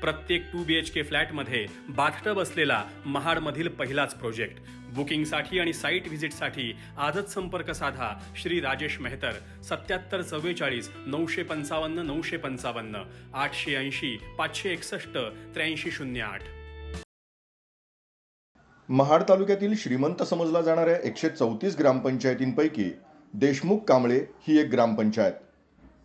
प्रत्येक to B H के फ्लॅटमध्ये bathtub असलेला महाडमधील पहिलाच प्रोजेक्ट. बुकिंगसाठी आणि साईट व्हिजिटसाठी आजच संपर्क साधा श्री राजेश मेहतर. सत्याहत्तर चव्वेचाळीस नऊशे पंचावन्न नऊशे पंचावन्न आठशे ऐंशी पाचशे एकसष्ट त्र्याऐंशी शून्य आठ. महाड तालुक्यातील श्रीमंत समजला जाणाऱ्या एकशे चौतीस ग्रामपंचायतींपैकी देशमुख कांबळे ही एक ग्रामपंचायत.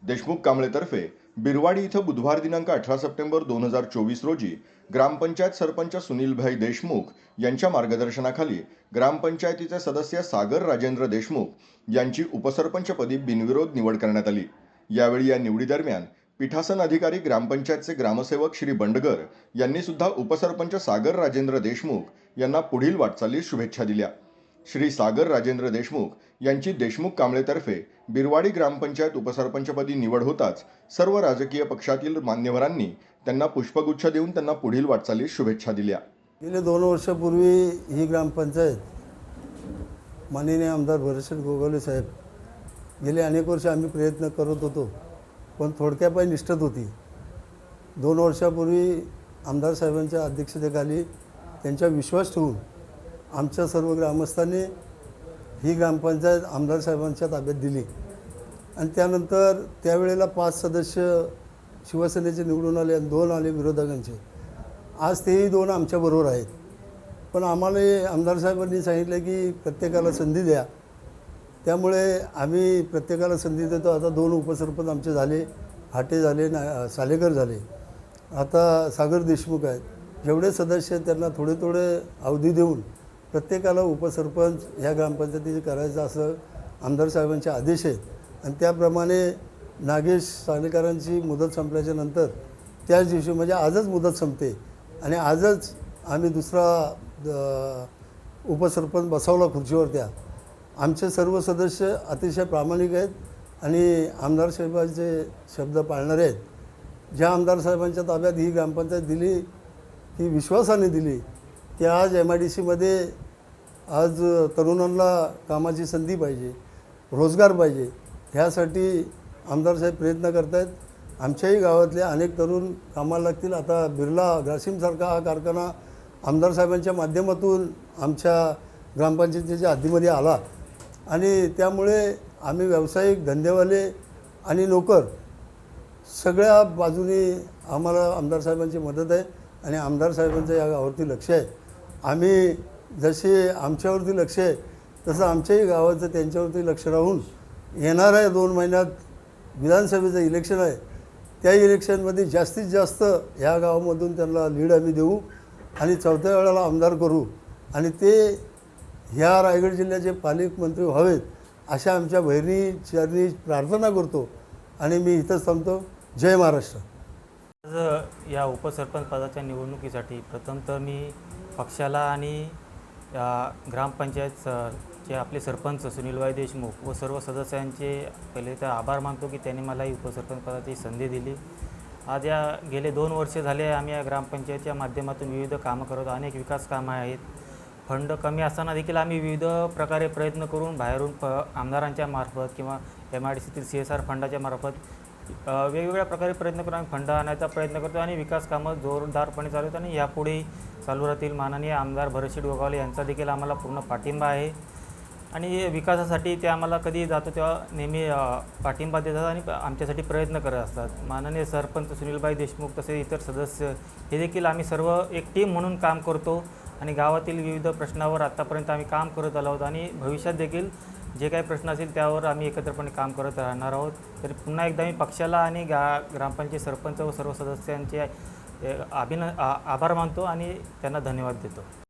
देशमुख कांबळेतर्फे बिरवाडी इथं बुधवार दिनांक अठरा सप्टेंबर दोन हजार चोवीस रोजी ग्रामपंचायत सरपंच सुनीलभाई देशमुख यांच्या मार्गदर्शनाखाली ग्रामपंचायतीचे सदस्य सागर राजेंद्र देशमुख यांची उपसरपंचपदी बिनविरोध निवड करण्यात आली. यावेळी या निवडीदरम्यान पीठासन अधिकारी ग्रामपंचायतचे ग्रामसेवक श्री बंडगर यांनी सुद्धा उपसरपंच सागर राजेंद्र देशमुख यांना पुढील वाटचालीस शुभेच्छा दिल्या. श्री सागर राजेंद्र देशमुख यांची देशमुख कांबळेतर्फे बिरवाडी ग्रामपंचायत उपसरपंचपदी निवड होताच सर्व राजकीय पक्षातील मान्यवरांनी त्यांना पुष्पगुच्छ देऊन त्यांना पुढील वाटचालीस शुभेच्छा दिल्या. गेले दोन वर्षापूर्वी ही ग्रामपंचायत माननीय आमदार भरतशेठ गोगावले साहेब गेले अनेक वर्ष आम्ही प्रयत्न करत होतो पण थोडक्यापाय निष्ठत होती. दोन वर्षापूर्वी आमदार साहेबांच्या अध्यक्षतेखाली त्यांचा विश्वास ठेवून आमच्या सर्व ग्रामस्थांनी ही ग्रामपंचायत आमदार साहेबांच्या ताब्यात दिली. आणि त्यानंतर त्यावेळेला पाच सदस्य शिवसेनेचे निवडून आले आणि दोन आले विरोधकांचे. आज तेही दोन आमच्याबरोबर आहेत. पण आम्हाला आमदार साहेबांनी सांगितलं की प्रत्येकाला संधी द्या. त्यामुळे आम्ही प्रत्येकाला संधी देतो. आता दोन उपसरपंच आमचे झाले हाटे झाले ना सालेकर झाले. आता सागर देशमुख आहेत. जेवढे सदस्य आहेत त्यांना थोडे थोडे अवधी देऊन प्रत्येकाला उपसरपंच ह्या ग्रामपंचायतीचे करायचं असं आमदार साहेबांचे आदेश आहेत. आणि त्याप्रमाणे नागेश सालेकरांची मुदत संपल्याच्या नंतर त्याच दिवशी म्हणजे आजच मुदत संपते. आणि आजच आम्ही दुसरा उपसरपंच बसवला खुर्चीवर त्या. आमचे सर्व सदस्य अतिशय प्रामाणिक आहेत आणि आमदार साहेबांचे शब्द पाळणारे आहेत. ज्या आमदार साहेबांच्या ताब्यात ही ग्रामपंचायत दिली ती विश्वासाने दिली त्या आज एम आय डी सीमध्ये आज तरुणांना कामाची संधी पाहिजे रोजगार पाहिजे ह्यासाठी आमदार साहेब प्रयत्न करत आहेत आमच्याही गावातले अनेक तरुण कामाला लागतील. आता बिर्ला ग्रासिमसारखा हा कारखाना आमदार साहेबांच्या माध्यमातून आमच्या ग्रामपंचायतीच्या हद्दीमध्ये आला आणि त्यामुळे आम्ही व्यावसायिक धंदेवाले आणि नोकर सगळ्या बाजूनी आम्हाला आमदार साहेबांची मदत आहे आणि आमदार साहेबांचं या गावावरती लक्ष आहे. आम्ही जसे आमच्यावरती लक्ष आहे तसं आमच्याही गावाचं त्यांच्यावरती लक्ष राहून येणाऱ्या दोन महिन्यात विधानसभेचं इलेक्शन आहे. त्या इलेक्शनमध्ये जास्तीत जास्त ह्या गावामधून त्यांना लीड आम्ही देऊ आणि चौथ्या वेळाला आमदार करू आणि ते ह्या रायगड जिल्ह्याचे पालकमंत्री व्हावेत अशा आमच्या बहिणी चरणी प्रार्थना करतो आणि मी इथंच थांबतो. जय महाराष्ट्र. आज या उपसरपंच पदाच्या निवडणुकीसाठी प्रथम तर मी पक्षाला आणि ग्रामपंचायत चे आपले सरपंच सुनीलभाई देशमुख व सर्व सदस्यांचे पहिले तर आभार मानतो की त्यांनी मला ही उपसरपंच पदाची संधी दिली. आज या गेले दोन वर्षे झाले आम्ही या ग्रामपंचायतच्या माध्यमातून विविध कामं करत अनेक विकास कामं आहेत. फंड कमी असताना देखील आम्ही विविध प्रकारे प्रयत्न करून बाहेरून प आमदारांच्या मार्फत किंवा एम आय डी सीतील सी एस आर फंडाच्या मार्फत वेगवेगळ्या प्रकारे प्रयत्न करून आम्ही फंड आणायचा प्रयत्न करतो आणि विकास कामं जोरदारपणे चालू आहेत आणि यापुढे चालू राहतील माननीय आमदार भरतशेठ गोगावले यांचा देखील आम्हाला पूर्ण पाठिंबा आहे. आणि विकासासाठी ते आम्हाला कधी जातो तेव्हा नेहमी पाठिंबा देतात आणि आमच्यासाठी प्रयत्न करत असतात. माननीय सरपंच सुनीलभाई देशमुख तसेच इतर सदस्य हे देखील आम्ही सर्व एक टीम म्हणून काम करतो आणि गावातील विविध प्रश्नावर आत्तापर्यंत आम्ही काम करत आलो आहोत आणि भविष्यात देखील जे काही प्रश्न असतील त्यावर आम्ही एकत्रपणे काम करत राहणार आहोत. तर पुन्हा एकदा मी पक्षाला आणि गा ग्रामपंचायत सरपंच व सर्व सदस्यांचे अभिन आ- आभार मानतो आणि त्यांना धन्यवाद देतो.